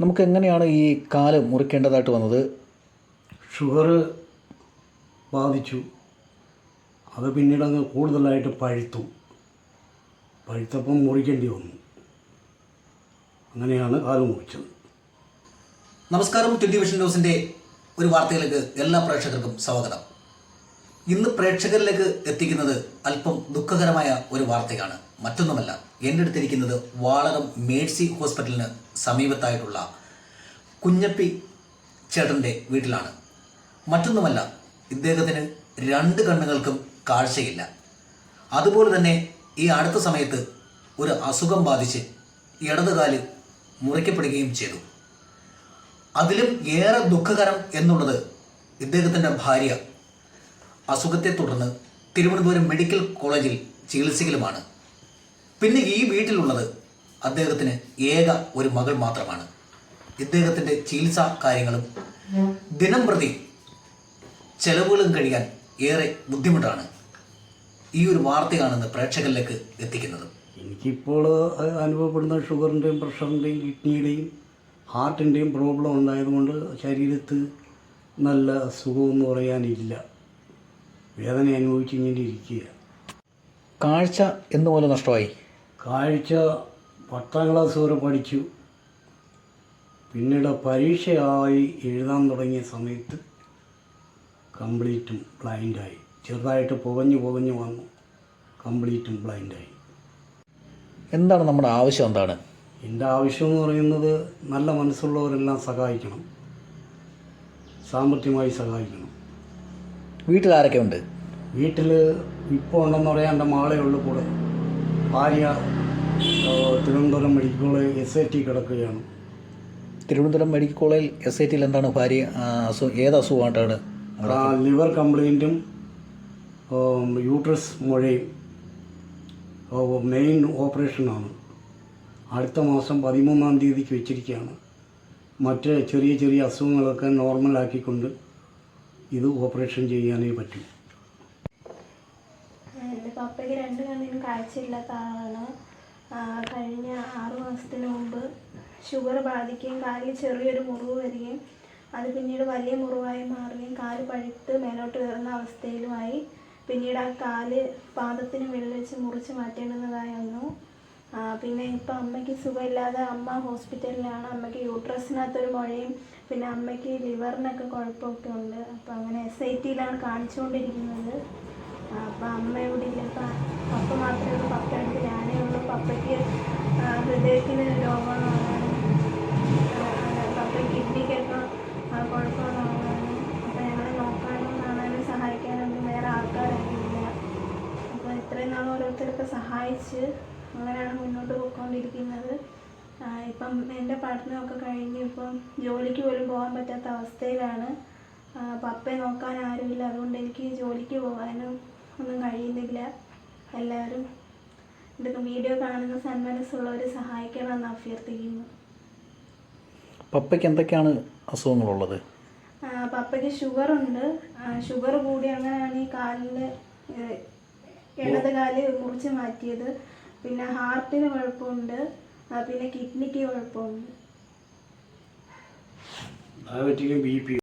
നമുക്ക് എങ്ങനെയാണ് ഈ കാൽ മുറിക്കേണ്ടതായിട്ട് വന്നത്? ഷുഗർ ബാധിച്ചു. അത് പിന്നീട് അങ്ങ് കൂടുതലായിട്ട് പഴുത്തു. പഴുത്തപ്പം മുറിക്കേണ്ടി വന്നു. അങ്ങനെയാണ് കാൽ മുറിച്ചത്. നമസ്കാരം. ട്വന്റി വിഷൻ ന്യൂസിന്റെ ഒരു വാർത്തയിലേക്ക് എല്ലാ പ്രേക്ഷകർക്കും സ്വാഗതം. ഇന്ന് പ്രേക്ഷകരിലേക്ക് എത്തിക്കുന്നത് അല്പം ദുഃഖകരമായ ഒരു വാർത്തയാണ്. മറ്റൊന്നുമല്ല എന്റെ അടുത്തിരിക്കുന്നത് വാളകം മേഴ്സി ഹോസ്പിറ്റലിന് സമീപത്തായിട്ടുള്ള കുഞ്ഞപ്പി ചേട്ടന്റെ വീട്ടിലാണ്. മറ്റൊന്നുമല്ല ഇദ്ദേഹത്തിന് രണ്ട് കണ്ണുകൾക്കും കാഴ്ചയില്ല. അതുപോലെ തന്നെ ഈ അടുത്ത സമയത്ത് ഒരു അസുഖം ബാധിച്ച് ഇടതുകാൽ മുറിക്കപ്പെടുകയും ചെയ്തു. അതിലും ഏറെ ദുഃഖകരം എന്നുള്ളത് ഇദ്ദേഹത്തിന്റെ ഭാര്യ അസുഖത്തെ തുടർന്ന് തിരുവനന്തപുരം മെഡിക്കൽ കോളേജിൽ ചികിത്സയിലുമാണ്. പിന്നെ ഈ വീട്ടിലുള്ളത് അദ്ദേഹത്തിന് ഏക ഒരു മകൾ മാത്രമാണ്. ഇദ്ദേഹത്തിന്റെ ചികിത്സാ കാര്യങ്ങളും ദിനം പ്രതി ചെലവുകളും കഴിയാൻ ഏറെ ബുദ്ധിമുട്ടാണ് ഈ ഒരു വാർത്തയാണെന്ന് പ്രേക്ഷകരിലേക്ക് എത്തിക്കുന്നത്. എനിക്കിപ്പോൾ അനുഭവപ്പെടുന്ന ഷുഗറിന്റെയും പ്രഷറിന്റെയും കിഡ്നിയുടെയും ഹാർട്ടിന്റെയും പ്രോബ്ലം ഉണ്ടായതുകൊണ്ട് ശരീരത്ത് നല്ല സുഖമെന്ന് പറയാനില്ല. വേദന അനുഭവിച്ചു ഇങ്ങനെ ഇരിക്കുക കാഴ്ച എന്നുപോലെ നഷ്ടമായി. കാഴ്ച പത്താം ക്ലാസ് വരെ പഠിച്ചു. പിന്നീട് പരീക്ഷയായി എഴുതാൻ തുടങ്ങിയ സമയത്ത് കംപ്ലീറ്റും ബ്ലൈൻഡായി. ചെറുതായിട്ട് പുകഞ്ഞു പുകഞ്ഞു വന്നു. കംപ്ലീറ്റും ബ്ലൈൻഡായി. എന്താണ് നമ്മുടെ ആവശ്യം എന്താണ്? എന്റെ ആവശ്യം എന്ന് പറയുന്നത് നല്ല മനസ്സുള്ളവരെല്ലാം സഹായിക്കണം. സാമ്പത്തികമായി സഹായിക്കണം. വീട്ടിൽ ആരൊക്കെ ഉണ്ട്? വീട്ടിൽ ഇപ്പോൾ ഉണ്ടെന്ന് പറയാൻ എന്റെ മാളേ ഉള്ളു കൂടെ. ഭാര്യ Thiruvananthapuram medical college S I T കിടക്കുകയാണ്. തിരുവനന്തപുരം മെഡിക്കൽ കോളേജിൽ എസ് ഐ ടിയിൽ എന്താണ് ഭാര്യ ഏത് അസുഖമായിട്ടാണ് ലിവർ കംപ്ലൈന്റും യൂട്രസ് മുഴയും മെയിൻ ഓപ്പറേഷനാണ്. അടുത്ത മാസം പതിമൂന്നാം തീയതിക്ക് വെച്ചിരിക്കുകയാണ്. മറ്റ് ചെറിയ ചെറിയ അസുഖങ്ങളൊക്കെ നോർമലാക്കിക്കൊണ്ട് ഇത് ഓപ്പറേഷൻ ചെയ്യാനേ പറ്റൂ. എന്റെ പപ്പയ്ക്ക് രണ്ട് കണ്ണിനും കാഴ്ചയില്ലാത്ത ആളാണ് കഴിഞ്ഞ ആറു മാസത്തിന് മുമ്പ് ഷുഗർ ബാധിക്കുകയും കാലിൽ ചെറിയൊരു മുറിവ് വരികയും അത് പിന്നീട് വലിയ മുറിവായി മാറുകയും കാൽ പഴുത്ത് മേലോട്ട് കയറുന്ന അവസ്ഥയിലുമായി. പിന്നീട് ആ കാൽ പാദത്തിന് വെള്ളം വെച്ച് മുറിച്ച് മാറ്റേണ്ടുന്നതായി വന്നു പിന്നെ ഇപ്പം അമ്മയ്ക്ക് സുഖമില്ലാതെ അമ്മ ഹോസ്പിറ്റലിലാണ്. അമ്മയ്ക്ക് യൂട്രസിനകത്തൊരു മുഴയും പിന്നെ അമ്മയ്ക്ക് ലിവറിനൊക്കെ കുഴപ്പമൊക്കെ ഉണ്ട്. അപ്പം അങ്ങനെ എസ് ഐ ടിയിലാണ് കാണിച്ചുകൊണ്ടിരിക്കുന്നത്. അപ്പം അമ്മ ഇവിടെ ഇല്ല. അപ്പം പപ്പ മാത്രമേ ഉള്ളൂ. പപ്പ അടുത്ത് ഞാനേ ഉള്ളൂ. പപ്പയ്ക്ക് ഹൃദയത്തിന് രോഗമുള്ളതാണ് പപ്പ കിഡ്നിക്കൊക്കെ കുഴപ്പമുള്ളതാണ് അപ്പം ഞങ്ങളെ നോക്കാനും കാണാനും സഹായിക്കാനൊന്നും വേറെ ആൾക്കാരൊന്നുമില്ല അപ്പോൾ ഇത്രയും നാൾ ഓരോരുത്തരൊക്കെ സഹായിച്ച് അങ്ങനെയാണ് മുന്നോട്ട് പോയിക്കൊണ്ടിരിക്കുന്നത്. ഇപ്പം എന്റെ പഠനമൊക്കെ കഴിഞ്ഞ് ഇപ്പം ജോലിക്ക് പോലും പോകാൻ പറ്റാത്ത അവസ്ഥയിലാണ്. പപ്പയെ നോക്കാൻ ആരുമില്ല. അതുകൊണ്ട് എനിക്ക് ജോലിക്ക് പോകാനും ഒന്നും കഴിയുന്നില്ല. എല്ലാവരും ഇതൊക്കെ വീഡിയോ കാണുന്ന സന്മനസ്സുള്ളവർ സഹായിക്കണമെന്ന് അഭ്യർത്ഥിക്കുന്നു. പപ്പയ്ക്ക് എന്തൊക്കെയാണ് അസുഖങ്ങളുള്ളത് പപ്പയ്ക്ക് പപ്പയ്ക്ക് ഉണ്ട് ഷുഗർ കൂടി അങ്ങനെയാണ് ഈ കാലിൽ ഇടത് കാൽ മുറിച്ച് മാറ്റിയത്. പിന്നെ ഹാർട്ടിന് കുഴപ്പമുണ്ട്. പിന്നെ കിഡ്നിക്ക് കുഴപ്പമുണ്ട്. ഡയബറ്റിക്കും ബി പി